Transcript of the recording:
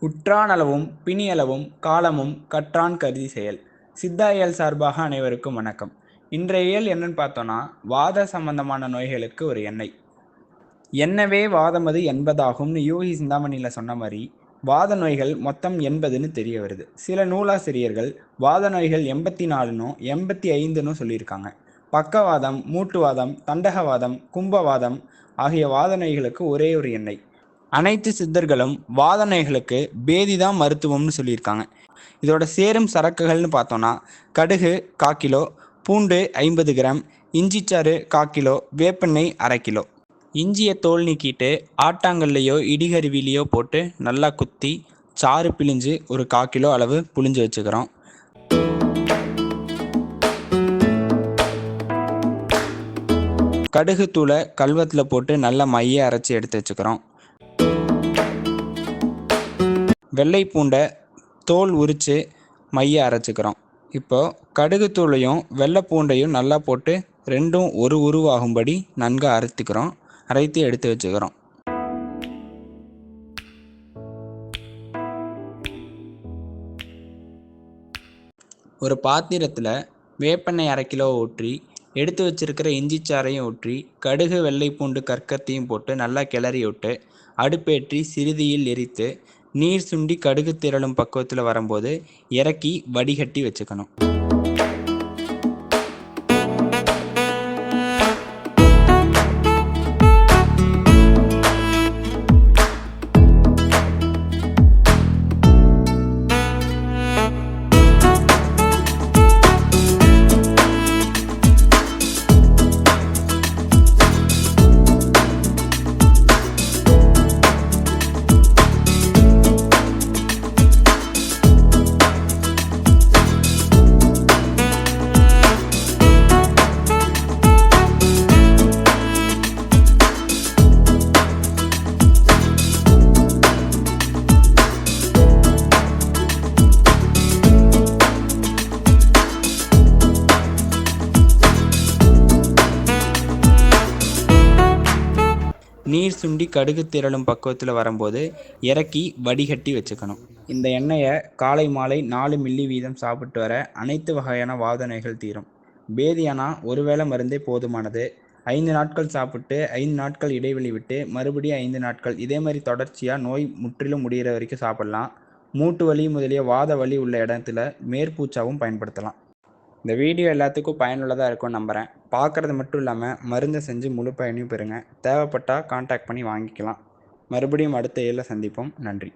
உற்றானளவும் பிணியளவும் காலமும் கற்றான் கருதி செயல். சித்தா இயல் சார்பாக அனைவருக்கும் வணக்கம். இன்றைய இயல் என்னன்னு பார்த்தோன்னா வாத சம்பந்தமான நோய்களுக்கு ஒரு எண்ணெய். என்னவே வாதமது எண்பதாகும்னு யோகி சிந்தாமணியில் சொன்ன மாதிரி வாத நோய்கள் மொத்தம் எண்பதுன்னு தெரிய வருது. சில நூலாசிரியர்கள் வாத நோய்கள் எண்பத்தி நாலுன்னும் எண்பத்தி ஐந்துன்னு சொல்லியிருக்காங்க. பக்கவாதம் மூட்டுவாதம் தண்டகவாதம் கும்பவாதம் ஆகிய வாத நோய்களுக்கு ஒரே ஒரு எண்ணெய். அனைத்து சித்தர்களும் வாதனைகளுக்கு பேதிதான் பேதி தான் மருத்துவம்னு சொல்லியிருக்காங்க. இதோட சேரும் சரக்குகள்னு பார்த்தோன்னா கடுகு கா கிலோ பூண்டு ஐம்பது கிராம் இஞ்சிச்சாறு கா கிலோ வேப்பெண்ணெய் அரை கிலோ. இஞ்சியை தோல் நீக்கிட்டு ஆட்டாங்கல்லையோ இடிகருவிலையோ போட்டு நல்லா குத்தி சாறு பிழிஞ்சு ஒரு கா கிலோ அளவு புழிஞ்சு வச்சுக்கிறோம். கடுகு தூளை கல்வத்தில் போட்டு நல்லா மைய அரைச்சி எடுத்து வச்சுக்கிறோம். வெள்ளை பூண்டை தோல் உரித்து மைய அரைச்சிக்கிறோம். இப்போது கடுகு தூளையும் வெள்ளை பூண்டையும் நல்லா போட்டு ரெண்டும் ஒரு உருவாகும்படி நன்கு அரைத்துக்கிறோம். அரைத்து எடுத்து வச்சுக்கிறோம். ஒரு பாத்திரத்தில் வேப்பெண்ணெய் அரை கிலோ ஊற்றி எடுத்து வச்சிருக்கிற இஞ்சி சாறையும் ஊற்றி கடுகு வெள்ளை பூண்டு கற்கத்தையும் போட்டு நல்லா கிளறி விட்டு அடுப்பேற்றி சிறிதியில் எரித்து நீர் சுண்டி கடுகு திரளும் பக்குவத்தில் வரும்போது இறக்கி வடிகட்டி வச்சுக்கணும். நீர் சுண்டி கடுகு திரளும் பக்குவத்தில் வரும்போது இறக்கி வடிகட்டி வச்சுக்கணும். இந்த எண்ணெயை காலை மாலை நாலு மில்லி வீதம் சாப்பிட்டு வர அனைத்து வகையான வாத நோய்கள் தீரும். பேதியானா ஒருவேளை மருந்தே போதுமானது. ஐந்து நாட்கள் சாப்பிட்டு ஐந்து நாட்கள் இடைவெளி விட்டு மறுபடியும் ஐந்து நாட்கள். இதே மாதிரி தொடர்ச்சியாக நோய் முற்றிலும் முடிகிற வரைக்கும் சாப்பிடலாம். மூட்டு வலி முதலிய வாத வலி உள்ள இடத்துல மேற்பூச்சாவும் பயன்படுத்தலாம். இந்த வீடியோ எல்லாத்துக்கும் பயனுள்ளதாக இருக்கும்னு நம்புகிறேன் பார்க்குறது மட்டும் இல்லாமல் மருந்தை செஞ்சு முழு பயனையும் பெறுங்க. தேவைப்பட்டால் காண்டாக்ட் பண்ணி வாங்கிக்கலாம். மறுபடியும் அடுத்த ஏழில் சந்திப்போம். நன்றி.